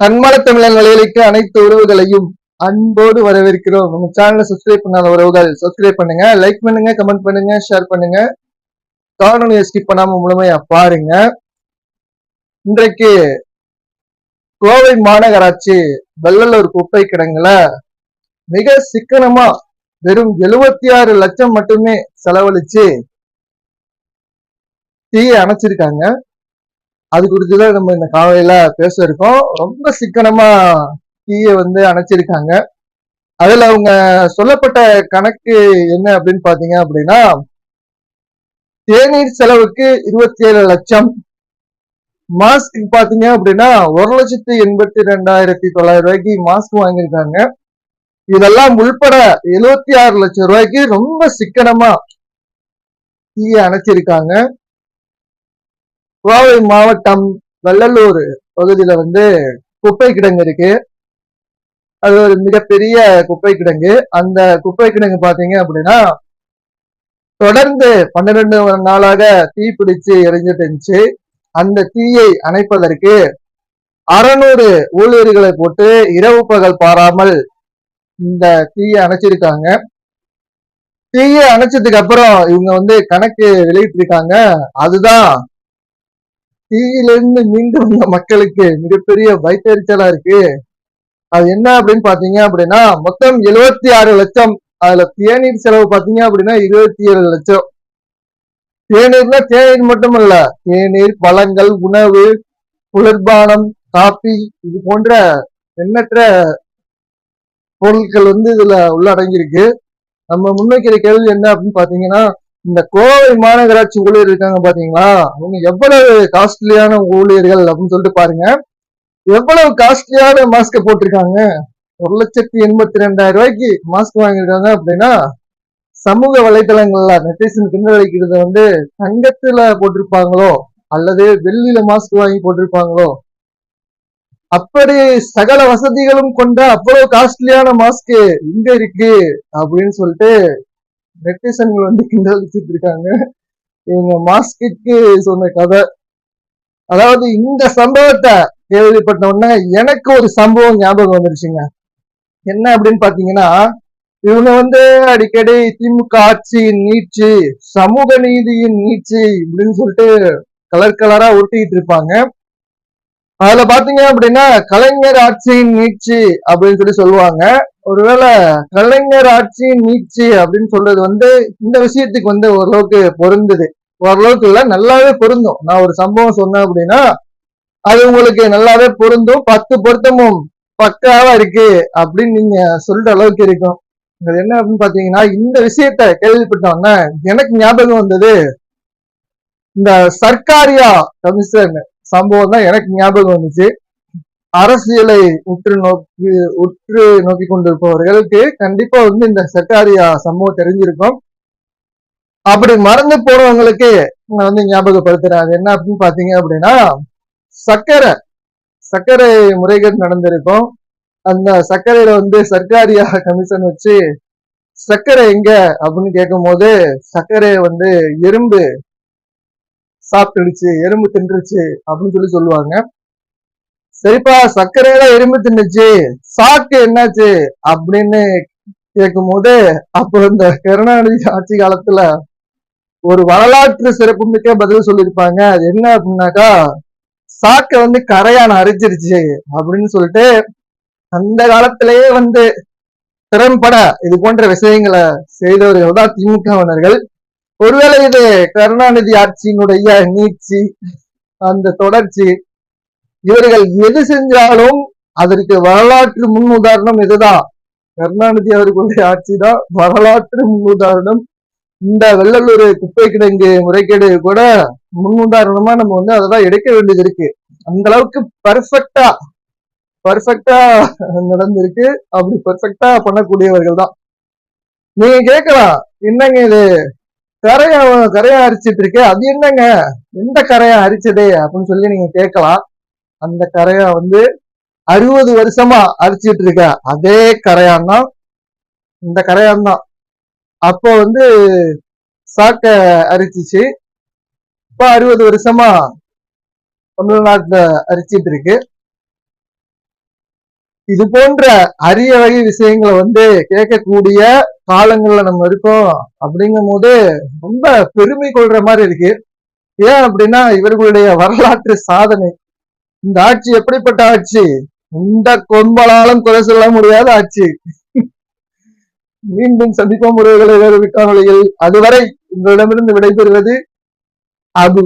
தன்மல தமிழன் வலையளிக்கு அனைத்து உறவுகளையும் அன்போடு வரவேற்கிறோம். நம்ம சேனலை சப்ஸ்கிரைப் பண்ணாத உறவுகள் சப்ஸ்கிரைப் பண்ணுங்க. லைக் பண்ணுங்க கமெண்ட் பண்ணுங்க ஷேர் பண்ணுங்க. காணொலியை ஸ்கிப் பண்ணாம முழுமையா பாருங்க. இன்றைக்கு கோவை மாநகராட்சி வெள்ளலூர் குப்பை கிடங்குல மிக சிக்கனமா வெறும் எழுபத்தி ஆறு லட்சம் மட்டுமே செலவழிச்சு தீயை அணைச்சிருக்காங்க. அது குறித்துதான் நம்ம இந்த காலையில பேச இருக்கோம் ரொம்ப சிக்கனமா தீயை வந்து அணைச்சிருக்காங்க. அதுல அவங்க சொல்லப்பட்ட கணக்கு என்ன அப்படின்னு பாத்தீங்க அப்படின்னா தேநீர் செலவுக்கு இருபத்தி ஏழு லட்சம். மாஸ்க் பாத்தீங்க அப்படின்னா ஒரு லட்சத்தி எண்பத்தி ரெண்டாயிரத்தி தொள்ளாயிரம் ரூபாய்க்கு மாஸ்க் வாங்கியிருக்காங்க. இதெல்லாம் உள்பட எழுபத்தி ஆறு லட்சம் ரூபாய்க்கு ரொம்ப சிக்கனமா தீயை அணைச்சிருக்காங்க. கோவை மாவட்டம் வெள்ளலூர் பகுதியில வந்து குப்பை கிடங்கு இருக்கு. அது ஒரு மிகப்பெரிய குப்பை கிடங்கு. அந்த குப்பை கிடங்கு பாத்தீங்க அப்படின்னா தொடர்ந்து பன்னிரெண்டு நாளாக தீ பிடிச்சு எரிஞ்சிட்டு இருந்துச்சு. அந்த தீயை அணைப்பதற்கு அறநூறு ஊழியர்களை போட்டு இரவு பகல் பாராமல் இந்த தீயை அணைச்சிருக்காங்க. தீயை அணைச்சதுக்கு அப்புறம் இவங்க வந்து கணக்கு வெளியிட்டிருக்காங்க. அதுதான் தீயிலிருந்து மீண்டு வந்த மக்களுக்கு மிகப்பெரிய வயிற்றுச்சலா இருக்கு. அது என்ன அப்படின்னு பாத்தீங்க அப்படின்னா மொத்தம் எழுபத்தி ஆறு லட்சம். அதுல தேநீர் செலவு பாத்தீங்க அப்படின்னா இருபத்தி ஏழு லட்சம். தேநீர்னா தேநீர் மட்டுமல்ல தேநீர் பழங்கள் உணவு குளிர்பானம் காபி இது போன்ற எண்ணற்ற பொருட்கள் வந்து இதுல உள்ளடங்கியிருக்கு. நம்ம முன்வைக்கிற கேள்வி என்ன அப்படின்னு பாத்தீங்கன்னா இந்த கோவை மாநகராட்சி ஊழியர் இருக்காங்க பாத்தீங்களா? அவங்க எவ்வளவு காஸ்ட்லியான ஊழியர்கள் அப்படின்னு சொல்லிட்டு பாருங்க. எவ்வளவு காஸ்ட்லியான மாஸ்க் போட்டிருக்காங்க? ஒரு லட்சத்தி எண்பத்தி ரெண்டாயிரம் ரூபாய்க்கு மாஸ்க் வாங்கியிருக்காங்க அப்படின்னா சமூக வலைதளங்கள்ல நெட்டிசன் கிண்டல் வந்து தங்கத்துல போட்டிருப்பாங்களோ? அல்லது வெள்ளியில மாஸ்க் வாங்கி போட்டிருப்பாங்களோ? அப்படி சகல வசதிகளும் கொண்ட அவ்வளவு காஸ்ட்லியான மாஸ்க் இங்க இருக்கு அப்படின்னு சொல்லிட்டு நெட்டிசன்கள் வந்து கிண்டல் வச்சுட்டு இருக்காங்க இவங்க மாஸ்க்கு சொன்ன கதை. அதாவது இந்த சம்பவத்தை கேள்விப்பட்ட உடனே எனக்கு ஒரு சம்பவம் ஞாபகம் வந்துருச்சுங்க. என்ன அப்படின்னு பாத்தீங்கன்னா இவங்க வந்து அடிக்கடி திமுக ஆட்சியின் நீட்சி சமூக நீதியின் நீட்சி அப்படின்னு சொல்லிட்டு கலர் கலரா ஒட்டிக்கிட்டு இருப்பாங்க. அதுல பாத்தீங்க அப்படின்னா கலைஞர் ஆட்சியின் நீட்சி அப்படின்னு சொல்லி சொல்லுவாங்க. ஒருவேளை கலைஞர் ஆட்சியின் நீட்சி அப்படின்னு சொல்றது வந்து இந்த விஷயத்துக்கு வந்து ஓரளவுக்கு பொருந்தது. ஓரளவுக்கு இல்ல நல்லாவே பொருந்தும். நான் ஒரு சம்பவம் சொன்னேன் அப்படின்னா அது உங்களுக்கு நல்லாவே பொருந்தும். பத்து பொருத்தமும் பக்காவா இருக்கு அப்படின்னு நீங்க சொல்ற அளவுக்கு இருக்கும். அது என்ன அப்படின்னு பாத்தீங்கன்னா இந்த விஷயத்த கேள்விப்பட்டோன்னே எனக்கு ஞாபகம் வந்தது இந்த சர்க்காரியா கமிஷன் சம்பவம் தான் எனக்கு ஞாபகம் வந்துச்சு. அரசியலை உற்று நோக்கி உற்று நோக்கி கொண்டிருப்பவர்களுக்கு கண்டிப்பா வந்து இந்த சர்க்காரியா சம்பவம் தெரிஞ்சிருக்கும். அப்படி மறந்து போறவங்களுக்கு நான் வந்து ஞாபகப்படுத்துறேன் அது என்ன அப்படின்னு பாத்தீங்க அப்படின்னா சர்க்கரை சர்க்கரை முறைகேடு நடந்திருக்கும். அந்த சர்க்கரையில வந்து சர்க்காரியா கமிஷன் வச்சு சர்க்கரை எங்க அப்படின்னு கேட்கும் போது சர்க்கரையை வந்து எறும்பு சாப்பிட்டுடுச்சு எறும்பு தின்றுச்சு அப்படின்னு சொல்லி சொல்லுவாங்க. சரிப்பா சர்க்கரையில எறும்பு தின்னுச்சு. சாக்கு என்னாச்சு? அப்படின்னு கேட்கும் போது அப்போ இந்த கருணாநிதி ஆட்சி காலத்துல ஒரு வரலாற்று சிறப்புமிக்க பதில் சொல்லியிருப்பாங்க. அது என்ன அப்படின்னாக்கா சாக்கை வந்து கரையான அரிச்சிருச்சு அப்படின்னு சொல்லிட்டு அந்த காலத்திலேயே வந்து திறம்பட இது போன்ற விஷயங்களை செய்தவர்கள் தான் திமுகவினர்கள் ஒருவேளை இது கருணாநிதி ஆட்சியினுடைய நீட்சி அந்த தொடர்ச்சி இவர்கள் எது செஞ்சாலும் அதற்கு வரலாற்று முன் உதாரணம் இதுதான் கருணாநிதி அவர்களுடைய ஆட்சி தான் வரலாற்று முன் உதாரணம். இந்த வெள்ளலூர் குப்பை கிடங்கு முறைகேடு கூட முன் உதாரணமா நம்ம வந்து அதெல்லாம் எடுக்க வேண்டியது இருக்கு. அந்த அளவுக்கு பர்ஃபெக்டா பர்ஃபெக்டா நடந்திருக்கு. அப்படி பர்ஃபெக்டா பண்ணக்கூடியவர்கள் தான். நீங்க கேட்கலாம் என்னங்க இது? கரையா கரையா அரிச்சிட்டு இருக்கு. அது என்னங்க? எந்த கரையா அரிச்சது? அப்படின்னு சொல்லி நீங்க கேட்கலாம் அந்த கரையா வந்து அறுபது வருஷமா அரிச்சிட்டு இருக்க அதே கரையான் தான் இந்த கரையான் தான் அப்போ வந்து சாக்க அரிச்சிச்சு. இப்போ அறுபது வருஷமா தமிழ்நாட்டுல அரிச்சிட்டு இருக்கு. இது போன்ற அரிய வகை விஷயங்களை வந்து கேட்கக்கூடிய காலங்கள்ல நம்ம இருக்கோம் அப்படிங்கும் போது ரொம்ப பெருமை கொள்ற மாதிரி இருக்கு. ஏன் அப்படின்னா இவர்களுடைய வரலாற்று சாதனை இந்த ஆட்சி எப்படிப்பட்ட ஆட்சி? இந்த கொம்பலாலும் குறை சொல்ல முடியாத ஆட்சி. மீண்டும் சந்திப்போம் உறவுகளை வேறு விட்டாமொழியில் அதுவரை உங்களிடமிருந்து விடைபெறுவது அது